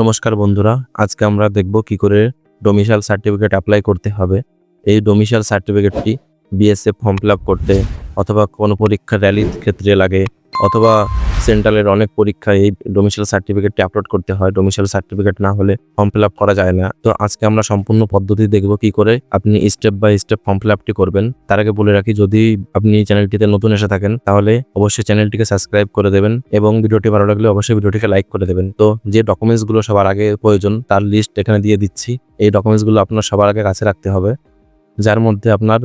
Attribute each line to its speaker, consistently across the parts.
Speaker 1: নমস্কার বন্ধুরা, আজকে আমরা দেখব কি করে ডোমিশাল সার্টিফিকেট অ্যাপ্লাই করতে হবে। এই ডোমিশাল সার্টিফিকেটটি বিএসএফ ফর্ম ফিল করতে অথবা কোনো পরীক্ষা র্যালির ক্ষেত্রে লাগে। অথবা সেন্ট্রালের অনেক পরীক্ষায় এই ডোমিসাইল সার্টিফিকেটটি আপলোড করতে হয়। ডোমিসাইল সার্টিফিকেট না হলে ফর্ম ফিল আপ করা যায় না। তো আজকে আমরা সম্পূর্ণ পদ্ধতি দেখব কি করে আপনি step by step form fill আপটি করবেন। তার আগে বলে রাখি, যদি আপনি চ্যানেলটিতে নতুন এসে থাকেন, তাহলে অবশ্যই চ্যানেলটিকে সাবস্ক্রাইব করে দেবেন এবং ভিডিওটি ভালো লাগলে অবশ্যই ভিডিওটিকে লাইক করে দেবেন। তো যে ডকুমেন্টসগুলো সবার আগে প্রয়োজন, তার লিস্ট এখানে দিয়ে দিচ্ছি। এই ডকুমেন্টসগুলো আপনার সবার আগে কাছে রাখতে হবে। যার মধ্যে আপনার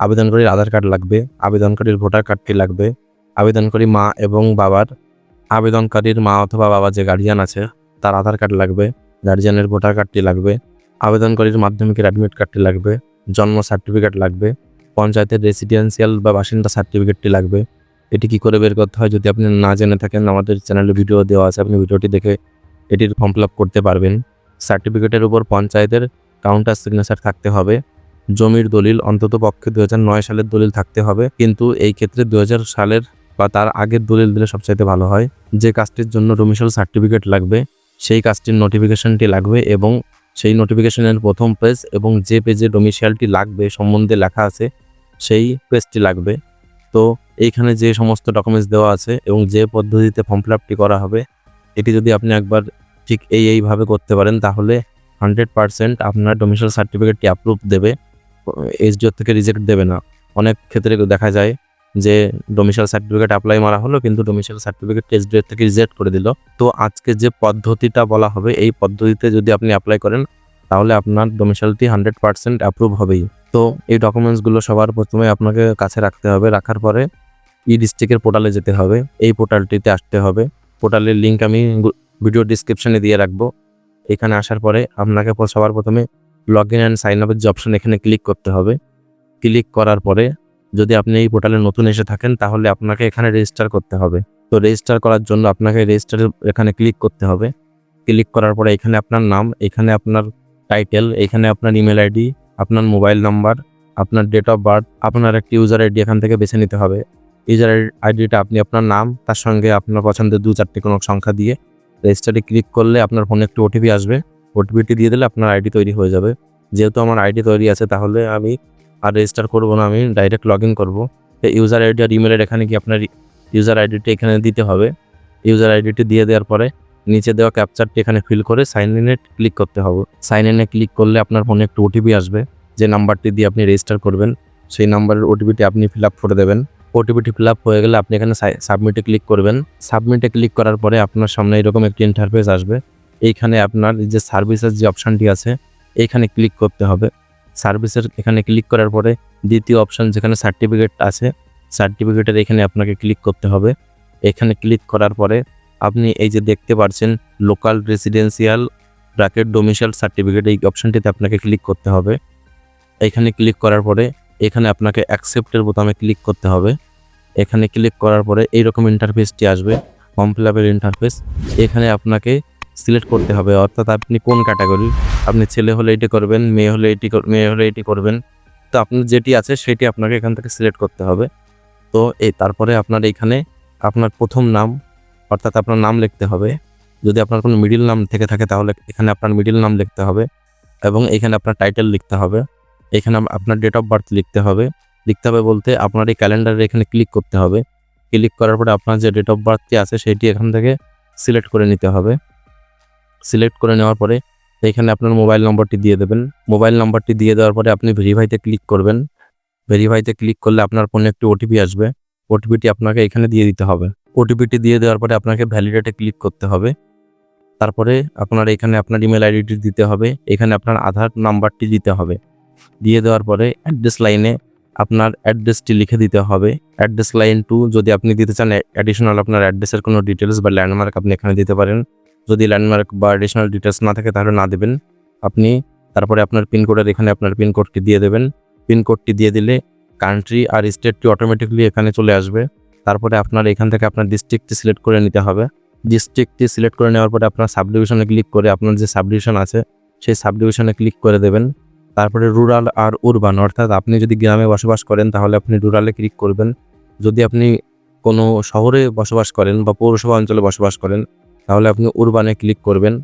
Speaker 1: আবেদনকারীর আধার কার্ড লাগবে, আবেদনকারীর ভোটার কার্ডটি লাগবে আবেদনকারী মা এবং বাবার আবেদনকারীর মা অথবা বাবা যে গার্জিয়ান আছে, তার আধার কার্ড লাগবে গার্জিয়ানের ভোটার কার্ডটি লাগবে, আবেদনকারীর মাধ্যমিকের অ্যাডমিট কার্ডটি লাগবে, জন্ম সার্টিফিকেট লাগবে, পঞ্চায়েতের রেসিডেন্সিয়াল বা বাসিন্দা সার্টিফিকেটটি লাগবে। এটি কি করে বের করতে হয় যদি আপনি না জেনে থাকেন, আমাদের চ্যানেলে ভিডিও দেওয়া আছে, আপনি ভিডিওটি দেখে এটির ফর্ম ফিল করতে পারবেন। সার্টিফিকেটের উপর পঞ্চায়েতের কাউন্টার সিগনেচার থাকতে হবে, জমির দলিল অন্তত পক্ষে দু সালের দলিল থাকতে হবে, কিন্তু এই ক্ষেত্রে দু হাজার সালের বা তার আগের দলিল দিলে সবচাইতে ভালো হয়। যে কাজটির জন্য ডোমিসাইল সার্টিফিকেট লাগবে, সেই কাজটির নোটিফিকেশনটি লাগবে এবং সেই নোটিফিকেশনের প্রথম পেজ এবং যে পেজে ডোমিসাইলটি লাগবে সম্বন্ধে লেখা আছে, সেই পেজটি লাগবে। তো এইখানে যে সমস্ত ডকুমেন্টস দেওয়া আছে এবং যে পদ্ধতিতে ফর্ম ফিল আপটি করা হবে, এটি যদি আপনি একবার ঠিক এই এইভাবে করতে পারেন, তাহলে হান্ড্রেড পারসেন্ট আপনার ডোমিসাইল সার্টিফিকেটটি অ্যাপ্রুভ দেবে এইচডিও থেকে রিজেক্ট দেবে না। অনেক ক্ষেত্রে দেখা যায় যে ডোমিসাইল সার্টিফিকেট অ্যাপ্লাই মারা হলো, কিন্তু ডোমিসাইল সার্টিফিকেট এইচডিও থেকে রিজেক্ট করে দিল। তো আজকে যে পদ্ধতিটা বলা হবে, এই পদ্ধতিতে যদি আপনি অ্যাপ্লাই করেন, তাহলে আপনার ডোমিসাইলটি হান্ড্রেড পার্সেন্ট অ্যাপ্রুভ হবেই। তো এই ডকুমেন্টসগুলো সবার প্রথমে আপনাকে কাছে রাখতে হবে। রাখার পরে ই ডিস্ট্রিক্টের পোর্টালে যেতে হবে। এই পোর্টালটিতে আসতে হবে। পোর্টালের লিঙ্ক আমি ভিডিও ডিসক্রিপশানে দিয়ে রাখব। এখানে আসার পরে আপনাকে সবার প্রথমে লগ ইন অ্যান্ড সাইন আপের যে অপশন এখানে ক্লিক করতে হবে। ক্লিক করার পরে যদি আপনি এই পোর্টালে নতুন এসে থাকেন, তাহলে আপনাকে এখানে রেজিস্টার করতে হবে। তো রেজিস্টার করার জন্য আপনাকে রেজিস্টার এখানে ক্লিক করতে হবে। ক্লিক করার পরে এখানে আপনার নাম, এখানে আপনার টাইটেল এখানে আপনার ইমেল আইডি আপনার মোবাইল নাম্বার আপনার ডেট অফ বার্থ আপনার একটি ইউজার আইডি এখান থেকে বেছে নিতে হবে। ইউজার আইডিটা আপনি আপনার নাম, তার সঙ্গে আপনার পছন্দের দু চারটি কোনো সংখ্যা দিয়ে রেজিস্টারে ক্লিক করলে আপনার ফোনে একটি ওটিপি আসবে। ওটিপিটি দিয়ে দিলে আপনার আইডি তৈরি হয়ে যাবে। যেহেতু আমার আইডি তৈরি আছে, তাহলে আমি আর রেজিস্টার করব না আমি ডাইরেক্ট লগ ইন করব ইউজার আইডি আর ইমেলের এখানে কি আপনার ইউজার আইডিটি এখানে দিতে হবে? ইউজার আইডিটি দিয়ে দেওয়ার পরে নিচে দেওয়া ক্যাপচারটি এখানে ফিল করে সাইন ইনে ক্লিক করতে হবে। সাইন ইনে ক্লিক করলে আপনার ফোনে একটু ওটিপি আসবে, যে নাম্বারটি দিয়ে আপনি রেজিস্টার করবেন। সেই নাম্বারের ওটিপিটি আপনি ফিল আপ করে দেবেন। ওটিপিটি ফিল আপ হয়ে গেলে আপনি এখানে সাবমিটে ক্লিক করবেন। সাবমিটে ক্লিক করার পরে আপনার সামনে এরকম একটি ইন্টারফেস আসবে। এইখানে আপনার যে সার্ভিসের যে অপশানটি আছে, এইখানে ক্লিক করতে হবে। সার্ভিসের এখানে ক্লিক করার পরে দ্বিতীয় অপশান যেখানে সার্টিফিকেট আছে, সার্টিফিকেটের এখানে আপনাকে ক্লিক করতে হবে। এখানে ক্লিক করার পরে আপনি এই যে দেখতে পাচ্ছেন local residential bracket domicile certificate, এই অপশানটিতে আপনাকে ক্লিক করতে হবে। এখানে ক্লিক করার পরে এখানে আপনাকে অ্যাকসেপ্টের বোতামে ক্লিক করতে হবে। এখানে ক্লিক করার পরে এইরকম ইন্টারফেসটি আসবে ফর্ম ফিল ইন্টারফেস এখানে আপনাকে সিলেক্ট করতে হবে। অর্থাৎ আপনি কোন ক্যাটাগরি আপনি ছেলে হলে এটি করবেন, মেয়ে হলে এটি মেয়ে হলে এটি করবেন। তো আপনার যেটি আছে সেটি আপনাকে এখান থেকে সিলেক্ট করতে হবে। তো এই তারপরে আপনার এখানে আপনার প্রথম নাম, অর্থাৎ আপনার নাম লিখতে হবে। যদি আপনার কোনো মিডিল নাম থেকে থাকে তাহলে এখানে আপনার মিডিল নাম লিখতে হবে এবং এখানে আপনার টাইটেল লিখতে হবে। এখানে আপনার ডেট অফ বার্থ লিখতে হবে। লিখতে হবে বলতে আপনার এই ক্যালেন্ডারে এখানে ক্লিক করতে হবে। ক্লিক করার পরে আপনার যে ডেট অফ বার্থটি আছে সেটি এখান থেকে সিলেক্ট করে নিতে হবে। সিলেক্ট করে নেওয়ার পরে এখানে আপনার মোবাইল নম্বরটি দিয়ে দেবেন। মোবাইল নম্বরটি দিয়ে দেওয়ার পরে আপনি ভেরিফাইতে ক্লিক করবেন। ভেরিফাইতে ক্লিক করলে আপনার ফোনে একটি ওটিপি আসবে। ওটিপিটি আপনাকে এখানে দিয়ে দিতে হবে। ওটিপিটি দিয়ে দেওয়ার পরে আপনাকে ভ্যালিডেটে ক্লিক করতে হবে। তারপরে আপনার এখানে আপনার ইমেল আইডিটি দিতে হবে। এখানে আপনার আধার নাম্বারটি দিতে হবে। দিয়ে দেওয়ার পরে অ্যাড্রেস লাইনে আপনার অ্যাড্রেসটি লিখে দিতে হবে। অ্যাড্রেস লাইন টু যদি আপনি দিতে চান অ্যাডিশনাল আপনার অ্যাড্রেসের কোনো ডিটেলস বা ল্যান্ডমার্ক আপনি এখানে দিতে পারেন। যদি ল্যান্ডমার্ক বা অ্যাডিশনাল ডিটেলস না থাকে, তাহলে না দেবেন। আপনি তারপরে আপনার পিনকোডের এখানে আপনার পিনকোডটি দিয়ে দেবেন। পিনকোডটি দিয়ে দিলে কান্ট্রি আর স্টেটটি অটোমেটিকলি এখানে চলে আসবে। তারপরে আপনার এখান থেকে আপনার ডিস্ট্রিক্টটি সিলেক্ট করে নিতে হবে। ডিস্ট্রিক্টটি সিলেক্ট করে নেওয়ার পরে আপনার সাবডিভিশনে ক্লিক করে আপনার যে সাবডিভিশন আছে, সেই সাবডিভিশনে ক্লিক করে দেবেন। তারপরে রুরাল আর উরবান অর্থাৎ আপনি যদি গ্রামে বসবাস করেন, তাহলে আপনি রুরালে ক্লিক করবেন। যদি আপনি কোনো শহরে বসবাস করেন বা পৌরসভা অঞ্চলে বসবাস করেন তাহলে আপনি উরবানে ক্লিক করবেন।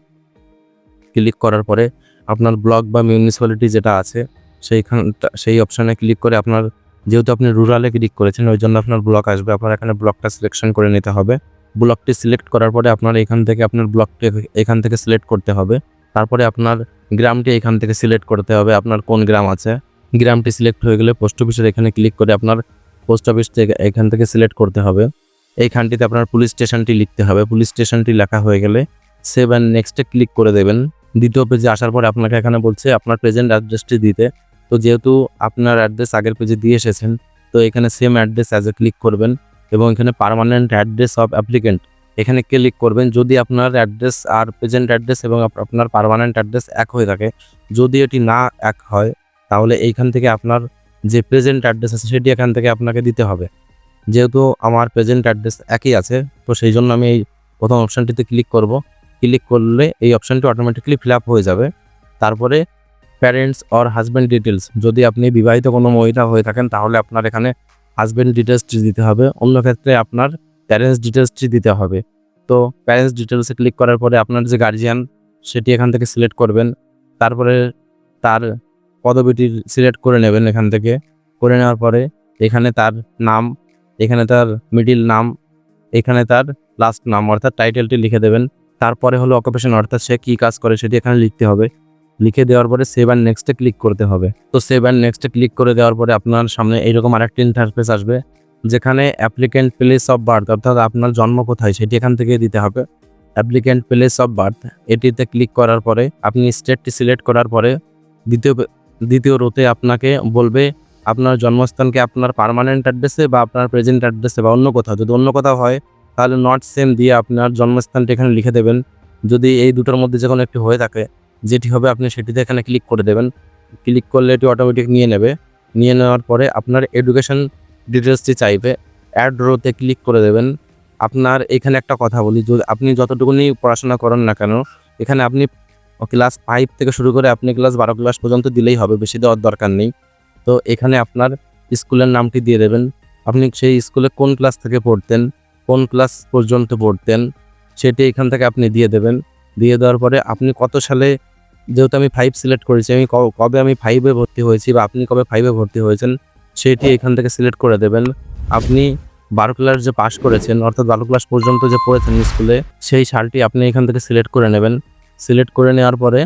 Speaker 1: ক্লিক করার পরে আপনার ব্লক বা মিউনিসিপ্যালিটি যেটা আছে সেইখানটা সেই অপশানে ক্লিক করে আপনার, যেহেতু আপনি রুরালে ক্লিক করেছেন, ওই জন্য আপনার ব্লক আসবে। আপনার এখানে ব্লকটা সিলেকশন করে নিতে হবে। ব্লকটি সিলেক্ট করার পরে আপনার এখান থেকে আপনার ব্লকটি এখান থেকে সিলেক্ট করতে হবে। তারপরে আপনার গ্রামটি এখান থেকে সিলেক্ট করতে হবে। আপনার কোন গ্রাম আছে? গ্রামটি সিলেক্ট হয়ে গেলে পোস্ট অফিসের এখানে ক্লিক করে আপনার পোস্ট অফিস থেকে এখান থেকে সিলেক্ট করতে হবে। এইখানটিতে আপনার পুলিশ স্টেশনটি লিখতে হবে। পুলিশ স্টেশনটি লেখা হয়ে গেলে সেভ অ্যান্ড নেক্সটে ক্লিক করে দেবেন। দ্বিতীয় পেজে আসার পরে আপনাকে এখানে বলছে আপনার প্রেজেন্ট অ্যাড্রেসটি দিতে। তো যেহেতু আপনার অ্যাড্রেস আগের পেজে দিয়ে এসেছেন, তো এখানে same address as a click করবেন এবং এখানে পার্মানেন্ট অ্যাড্রেস অফ অ্যাপ্লিকেন্ট এখানে ক্লিক করবেন। যদি আপনার অ্যাড্রেস আর প্রেজেন্ট অ্যাড্রেস এবং আপনার পারমানেন্ট অ্যাড্রেস এক হয়ে থাকে, যদি এটি না এক হয়, তাহলে এইখান থেকে আপনার যে প্রেজেন্ট অ্যাড্রেস আছে, সেটি এখান থেকে আপনাকে দিতে হবে। যেহেতু আমার প্রেজেন্ট অ্যাড্রেস একই আছে, তো সেই জন্য আমি এই প্রথম অপশানটিতে ক্লিক করব। ক্লিক করলে এই অপশানটি অটোমেটিকলি ফিল আপ হয়ে যাবে। তারপরে প্যারেন্টস অর হাজব্যান্ড ডিটেলস যদি আপনি বিবাহিত কোনো মহিলা হয়ে থাকেন, তাহলে আপনার এখানে হাজব্যান্ড ডিটেলসটি দিতে হবে। অন্য ক্ষেত্রে আপনার প্যারেন্টস ডিটেলসটি দিতে হবে। তো প্যারেন্টস ডিটেলসে ক্লিক করার পরে আপনার যে গার্জিয়ান সেটি এখান থেকে সিলেক্ট করবেন। তারপরে তার পদবিটি সিলেক্ট করে নেবেন এখান থেকে। করে নেওয়ার পরে এখানে তার নাম এখানে তার মিডিল নাম, এখানে তার লাস্ট নাম, অর্থাৎ টাইটেলটি লিখে দেবেন। তারপরে হলো অকুপেশন অর্থাৎ সে কী কাজ করে সেটি এখানে লিখতে হবে। লিখে দেওয়ার পরে সেভ অ্যান্ড নেক্সটে ক্লিক করতে হবে। তো সেভ অ্যান্ড নেক্সটে ক্লিক করে দেওয়ার পরে আপনার সামনে এইরকম আরেকটি ইন্টারফেস আসবে, যেখানে অ্যাপ্লিক্যান্ট প্লেস অফ বার্থ অর্থাৎ আপনার জন্ম কোথায় সেটি এখান থেকে দিতে হবে। অ্যাপ্লিক্যান্ট প্লেস অফ বার্থ এটিতে ক্লিক করার পরে আপনি স্টেটটি সিলেক্ট করার পরে দ্বিতীয় দ্বিতীয় রোতে আপনাকে বলবে আপনার জন্মস্থানকে আপনার পার্মানেন্ট অ্যাড্রেসে বা আপনার প্রেজেন্ট অ্যাড্রেসে বা অন্য কোথাও, যদি অন্য কোথাও হয়, তাহলে নট সেম দিয়ে আপনার জন্মস্থানটি এখানে লিখে দেবেন। যদি এই দুটোর মধ্যে যে কোনো একটি হয়ে থাকে, যেটি হবে আপনি সেটিতে এখানে ক্লিক করে দেবেন। ক্লিক করলে এটি অটোমেটিক নিয়ে নেবে। নিয়ে নেওয়ার পরে আপনার এডুকেশন ডিটেলসটি চাইবে অ্যাড রোতে ক্লিক করে দেবেন। আপনার এখানে একটা কথা বলি, যদি আপনি যতটুকুনি পড়াশোনা করেন না কেন, এখানে আপনি ক্লাস ফাইভ থেকে শুরু করে আপনি ক্লাস বারো ক্লাস পর্যন্ত দিলেই হবে, বেশি দেওয়ার দরকার নেই। তো এখানে আপনার স্কুলের নামটি দিয়ে দেবেন। আপনি সেই স্কুলে কোন ক্লাস থেকে পড়তেন, কোন ক্লাস পর্যন্ত পড়তেন, সেটি এখান থেকে আপনি দিয়ে দেবেন। দিয়ে দেওয়ার পরে আপনি কত সালে, যেহেতু আমি ফাইভ সিলেক্ট করেছি, আমি কবে আমি ফাইভে ভর্তি হয়েছি বা আপনি কবে ফাইভে ভর্তি হয়েছেন, সেটি এখান থেকে সিলেক্ট করে দেবেন। আপনি বারো ক্লাস যে পাস করেছেন, অর্থাৎ বারো ক্লাস পর্যন্ত যে পড়েছেন স্কুলে, সেই সালটি আপনি এখান থেকে সিলেক্ট করে নেবেন। সিলেক্ট করে নেওয়ার পরে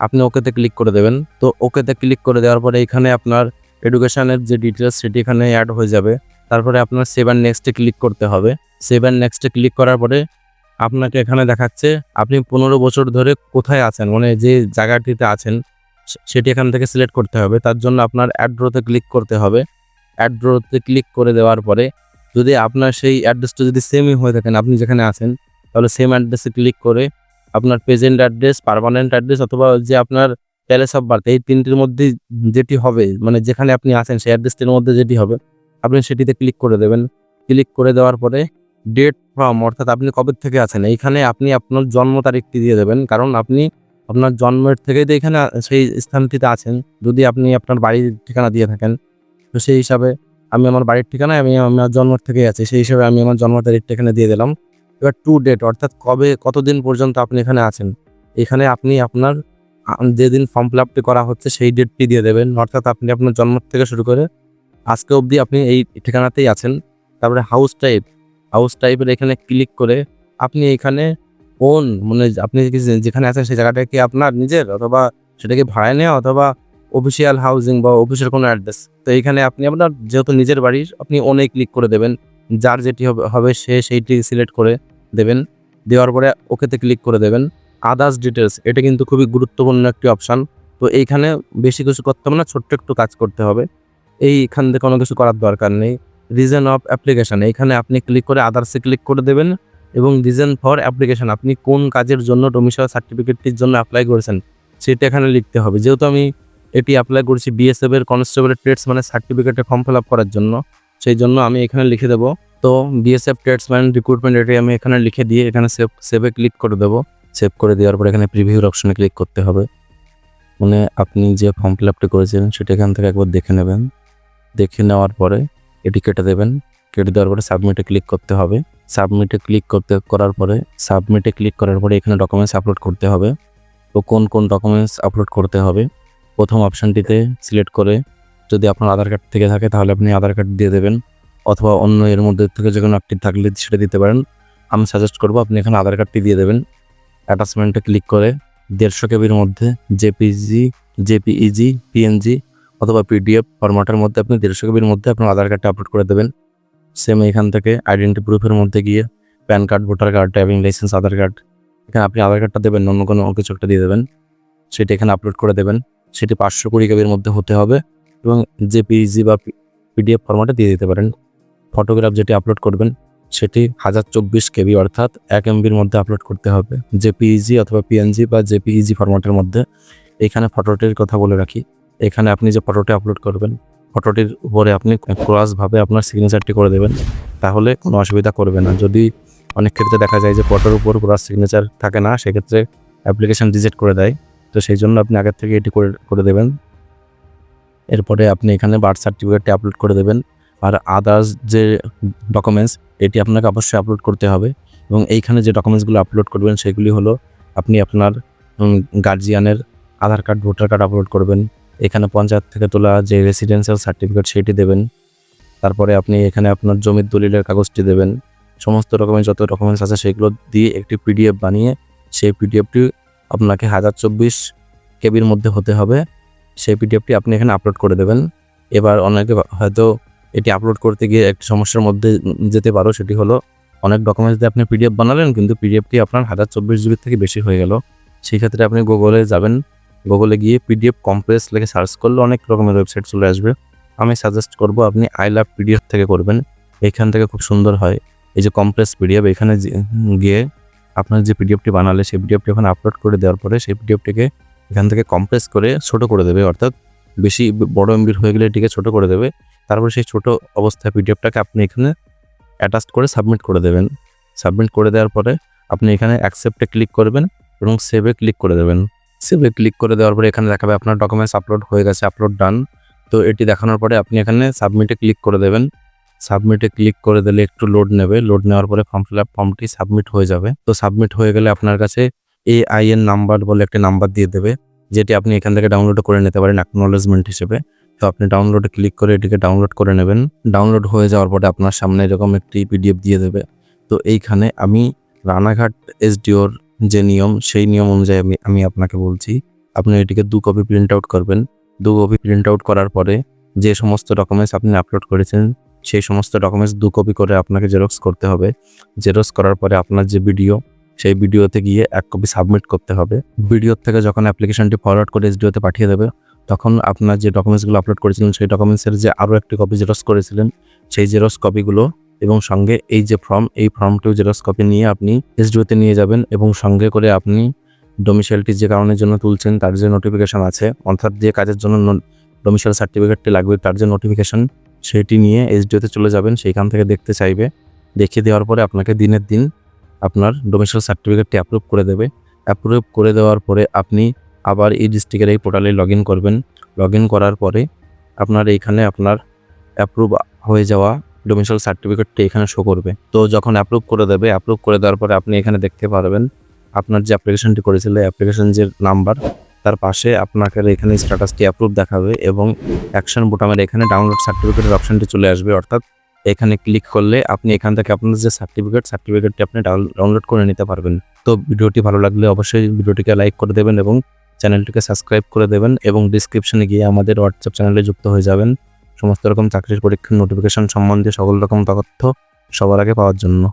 Speaker 1: আপনি ওকেতে ক্লিক করে দেবেন। তো ওকেতে ক্লিক করে দেওয়ার পরে এখানে আপনার এডুকেশনের যে ডিটেলস সেটি এখানে অ্যাড হয়ে যাবে। তারপরে আপনার সেভেন নেক্সটে ক্লিক করতে হবে। সেভেন নেক্সটে ক্লিক করার পরে আপনাকে এখানে দেখাচ্ছে, আপনি পনেরো বছর ধরে কোথায় আছেন? মানে যে জায়গাটিতে আছেন সেটি এখান থেকে সিলেক্ট করতে হবে। তার জন্য আপনার অ্যাড্রোতে ক্লিক করতে হবে। অ্যাড্রোতে ক্লিক করে দেওয়ার পরে যদি আপনার সেই অ্যাড্রেসটা যদি সেমই হয়ে থাকেন, আপনি যেখানে আছেন, তাহলে সেম অ্যাড্রেসে ক্লিক করে আপনার প্রেজেন্ট অ্যাড্রেস পার্মানেন্ট অ্যাড্রেস অথবা যে আপনার প্যালেস অফ বার্থ এই তিনটির মধ্যে যেটি হবে মানে যেখানে আপনি আছেন সেই অ্যাড্রেসটির মধ্যে যেটি হবে, আপনি সেটিতে ক্লিক করে দেবেন। ক্লিক করে দেওয়ার পরে ডেট ফ্রম অর্থাৎ আপনি কবে থেকে আছেন, এইখানে আপনি আপনার জন্ম তারিখটি দিয়ে দেবেন। কারণ আপনি আপনার জন্মের থেকেই তো এখানে সেই স্থানটিতে আছেন, যদি আপনি আপনার বাড়ির ঠিকানা দিয়ে থাকেন, তো সেই হিসাবে আমি আমার বাড়ির ঠিকানায় আমি আমার জন্মের থেকেই আছি, সেই হিসাবে আমি আমার জন্ম তারিখটা এখানে দিয়ে দিলাম। এবার টু ডেট অর্থাৎ কবে, কতদিন পর্যন্ত আপনি এখানে আছেন, এখানে আপনি আপনার যেদিন ফর্ম ফিল আপটি করা হচ্ছে সেই ডেটটি দিয়ে দেবেন। অর্থাৎ আপনি আপনার জন্ম থেকে শুরু করে আজকে অবধি আপনি এই ঠিকানাতেই আছেন। তারপরে হাউস টাইপ হাউস টাইপের এখানে ক্লিক করে আপনি এখানে ওন মানে আপনি যেখানে আছেন সেই জায়গাটা কি আপনার, নিজের? অথবা সেটাকে ভাড়ায় নেওয়া অথবা অফিসিয়াল হাউজিং বা অফিসের কোনো অ্যাড্রেস তো এইখানে আপনি আপনার যেহেতু নিজের বাড়ির আপনি অনে ক্লিক করে দেবেন। যার যেটি হবে সে সেইটি সিলেক্ট করে দেবেন। দেওয়ার পরে ওকেতে ক্লিক করে দেবেন। আদার্স ডিটেলস এটা কিন্তু খুবই গুরুত্বপূর্ণ একটি অপশান তো এইখানে বেশি কিছু করতে হবে না, ছোট্ট একটু কাজ করতে হবে। এইখান থেকে কোনো কিছু করার দরকার নেই। রিজন অফ অ্যাপ্লিকেশন এখানে আপনি ক্লিক করে আদার্সে ক্লিক করে দেবেন এবং রিজন ফর অ্যাপ্লিকেশন আপনি কোন কাজের জন্য ডোমিসাইল সার্টিফিকেটটির জন্য অ্যাপ্লাই করেছেন, সেটা এখানে লিখতে হবে। যেহেতু আমি এটি অ্যাপ্লাই করেছি বিএসএফ এর কনস্টেবলের ট্রেডস মানে সার্টিফিকেটে ফর্ম ফিল আপ করার জন্য, সেই জন্য আমি এখানে লিখে দেবো। তো বিএসএফ ট্রেডসম্যান রিক্রুটমেন্ট এটি আমি এখানে লিখে দিয়ে এখানে সেভ সেভে ক্লিক করে দেবো। সেভ করে দেওয়ার পর এখানে প্রিভিউর অপশনে ক্লিক করতে হবে। মানে আপনি যে ফর্ম ফিল আপটি করেছেন সেটা এখান থেকে একবার দেখে নেবেন। দেখে নেওয়ার পরে এটি কেটে দেবেন। কেটে দেওয়ার পরে সাবমিটে ক্লিক করতে হবে। সাবমিটে ক্লিক করতে, করার পরে সাবমিটে ক্লিক করার পরে এখানে ডকুমেন্টস আপলোড করতে হবে। তো কোন কোন ডকুমেন্টস আপলোড করতে হবে? প্রথম অপশানটিতে সিলেক্ট করে যদি আপনার আধার কার্ড থেকে থাকে তাহলে আপনি আধার কার্ড দিয়ে দেবেন। অথবা অন্য এর মধ্যে থেকে যে কোনো একটি থাকলে সেটা দিতে পারেন। আমি সাজেস্ট করব আপনি এখানে আধার কার্ডটি দিয়ে দেবেন। অ্যাটাচমেন্টে ক্লিক করে দেড়শো কেবির মধ্যে জেপিজি জেপিইজি পিএনজি অথবা পিডিএফ ফরম্যাটের মধ্যে আপনি দেড়শো কেবির মধ্যে আপনার আধার কার্ডটা আপলোড করে দেবেন। সেম এখান থেকে আইডেন্টি প্রুফের মধ্যে গিয়ে PAN card voter card driving licence Aadhaar card এখানে আপনি আধার কার্ডটা দেবেন, অন্য কোনো কিছু একটা দিয়ে দেবেন। সেটি এখানে আপলোড করে দেবেন। সেটি পাঁচশো কুড়ি কেবির মধ্যে হতে হবে এবং জেপিইজি বা পিডিএফ ফরম্যাটে দিয়ে দিতে পারেন। ফটোগ্রাফ যেটি আপলোড করবেন সেটি হাজার চব্বিশ কেবি অর্থাৎ এক এমবির মধ্যে আপলোড করতে হবে। জেপিইজি অথবা পিএনজি বা জেপিইজি ফরম্যাটের মধ্যে এখানে ফটোটির কথা বলে রাখি। এখানে আপনি যে ফটোটি আপলোড করবেন ফটোটির উপরে আপনি ক্রসভাবে আপনার সিগনেচারটি করে দেবেন। তাহলে কোনো অসুবিধা করবে না। যদি অনেক ক্ষেত্রে দেখা যায় যে ফটোর উপর ক্রস সিগনেচার থাকে না, সেক্ষেত্রে অ্যাপ্লিকেশন রিজেক্ট করে দেয়। তো সেই জন্য আপনি আগের থেকে এটি করে করে দেবেন। এরপরে আপনি এখানে বার্থ সার্টিফিকেটটি আপলোড করে দেবেন। আর আদার্স যে ডকুমেন্টস এটি আপনাকে অবশ্যই আপলোড করতে হবে। এবং এইখানে যে ডকুমেন্টসগুলো আপলোড করবেন, সেগুলি হলো আপনি আপনার গার্জিয়ানের Aadhaar card voter card upload করবেন। এখানে পঞ্চায়েত থেকে তোলা যে রেসিডেন্সিয়াল সার্টিফিকেট সেটি দেবেন। তারপরে আপনি এখানে আপনার জমির দলিলের কাগজটি দেবেন। সমস্ত রকমের যত ডকুমেন্টস আছে, সেগুলো দিয়ে একটি পিডিএফ বানিয়ে, সেই পিডিএফটি আপনাকে হাজার চব্বিশ কেবির মধ্যে হতে হবে। সেই পিডিএফটি আপনি এখানে আপলোড করে দেবেন। এবার অনেকে হয়তো এটি আপলোড করতে গিয়ে একটি সমস্যার মধ্যে যেতে পারো, সেটি হলো অনেক ডকুমেন্টস দিয়ে আপনি পিডিএফ বানালেন, কিন্তু পিডিএফটি আপনার হাজার চব্বিশ জিবির থেকে বেশি হয়ে গেল। সেই ক্ষেত্রে আপনি গুগলে যাবেন গুগলে গিয়ে পিডিএফ কম্প্রেস লিখে সার্চ করলে অনেক রকমের ওয়েবসাইট চলে আসবে। আমি সাজেস্ট করব আপনি আই লাভ পিডিএফ থেকে করবেন, এখান থেকে খুব সুন্দর হয়। এই যে কম্প্রেস পিডিএফ এখানে গিয়ে আপনার যে পিডিএফটি বানালে, সেই পিডিএফটি ওখানে আপলোড করে দেওয়ার পরে সেই পিডিএফটিকে এখান থেকে কম্প্রেস করে ছোট করে দেবে, অর্থাৎ বেশি বড় এমবির হয়ে গেলে এটিকে ছোট করে দেবে। তারপরে সেই ছোট অবস্থায় পিডিএফটাকে আপনি এখানে অ্যাটাচ করে সাবমিট করে দেবেন। সাবমিট করে দেওয়ার পরে আপনি এখানে অ্যাকসেপ্টে ক্লিক করবেন এবং সেভে ক্লিক করে দেবেন। সেভে ক্লিক করে দেওয়ার পরে এখানে দেখাবে আপনার ডকুমেন্টস আপলোড হয়ে গেছে আপলোড ডান তো এটি দেখানোর পরে আপনি এখানে সাবমিটে ক্লিক করে দেবেন। সাবমিটে ক্লিক করে দিলে একটু লোড নেবে। লোড নেওয়ার পরে ফর্ম ফিল আপ ফর্মটি সাবমিট হয়ে যাবে। তো সাবমিট হয়ে গেলে আপনার কাছে এ আই এন নাম্বার বলে একটি নাম্বার দিয়ে দেবে, যেটি আপনি এখান থেকে ডাউনলোড করে নিতে পারেন অ্যাকনোলেজমেন্ট হিসেবে। তো আপনি ডাউনলোডে ক্লিক করে এটিকে ডাউনলোড করে নেবেন। ডাউনলোড হয়ে যাওয়ার পরে আপনার সামনে এরকম একটি পিডিএফ দিয়ে দেবে। তো এইখানে আমি রানাঘাট এসডিওর যে নিয়ম, সেই নিয়ম অনুযায়ী আমি আমি আপনাকে বলছি, আপনি এটিকে দু কপি প্রিন্ট আউট করবেন। দু কপি প্রিন্ট আউট করার পরে যে সমস্ত ডকুমেন্টস আপনি আপলোড করেছেন, সেই সমস্ত ডকুমেন্টস দু কপি করে আপনাকে জেরক্স করতে হবে। জেরক্স করার পরে আপনার যে ভিডিও সেই ভিডিওতে গিয়ে এক কপি সাবমিট করতে হবে। ভিডিও থেকে যখন অ্যাপ্লিকেশনটি ফরওয়ার্ড করে এসডিওতে পাঠিয়ে দেবে তখন আপনার যে ডকুমেন্টসগুলো আপলোড করেছিলেন, সেই ডকুমেন্টসের যে আরও একটি কপি জেরক্স করেছিলেন, সেই জেরক্স কপিগুলো এবং সঙ্গে এই যে ফর্ম এই ফর্মটিও জেরক্স কপি নিয়ে আপনি এসডিওতে নিয়ে যাবেন এবং সঙ্গে করে আপনি ডোমিসাইলটি যে কারণের জন্য তুলছেন, তার যে নোটিফিকেশন আছে, অর্থাৎ যে কাজের জন্য ডোমিসাইল সার্টিফিকেটটি লাগবে, তার যে নোটিফিকেশন সেটি নিয়ে এসডিওতে চলে যাবেন, সেইখান থেকে দেখতে চাইবে। দেখিয়ে দেওয়ার পরে আপনাকে দিনের দিন আপনার ডোমিসাইল সার্টিফিকেটটি অ্যাপ্রুভ করে দেবে। অ্যাপ্রুভ করে দেওয়ার পরে আপনি আবার এই ডিস্ট্রিক্টের এই পোর্টালে লগ করবেন। লগ করার পরে আপনার এইখানে আপনার অ্যাপ্রুভ হয়ে যাওয়া ডোমিসাইল সার্টিফিকেটটি এখানে শো করবে। তো যখন অ্যাপ্রুভ করে দেবে অ্যাপ্রুভ করে দেওয়ার পরে আপনি এখানে দেখতে পারবেন আপনার যে অ্যাপ্লিকেশনটি করেছিল অ্যাপ্লিকেশন যে নাম্বার তার পাশে আপনাকে এখানে স্ট্যাটাসটি অ্যাপ্রুভ দেখাবে এবং অ্যাকশন বোটামের এখানে ডাউনলোড সার্টিফিকেটের অপশানটি চলে আসবে। অর্থাৎ এখানে ক্লিক করলে আপনি এখান থেকে আপনার যে সার্টিফিকেট সার্টিফিকেটটি আপনি ডাউনলোড করে নিতে পারবেন। তো ভিডিওটি ভালো লাগলে অবশ্যই ভিডিওটিকে লাইক করে দেবেন এবং চ্যানেলটিকে সাবস্ক্রাইব করে দেবেন এবং ডিসক্রিপশনে গিয়ে আমাদের হোয়াটসঅ্যাপ চ্যানেলে যুক্ত হয়ে যাবেন। সমস্ত রকম চাকরির পরীক্ষার নোটিফিকেশন সম্বন্ধে সকল রকম তথ্য সবার আগে পাওয়ার জন্য।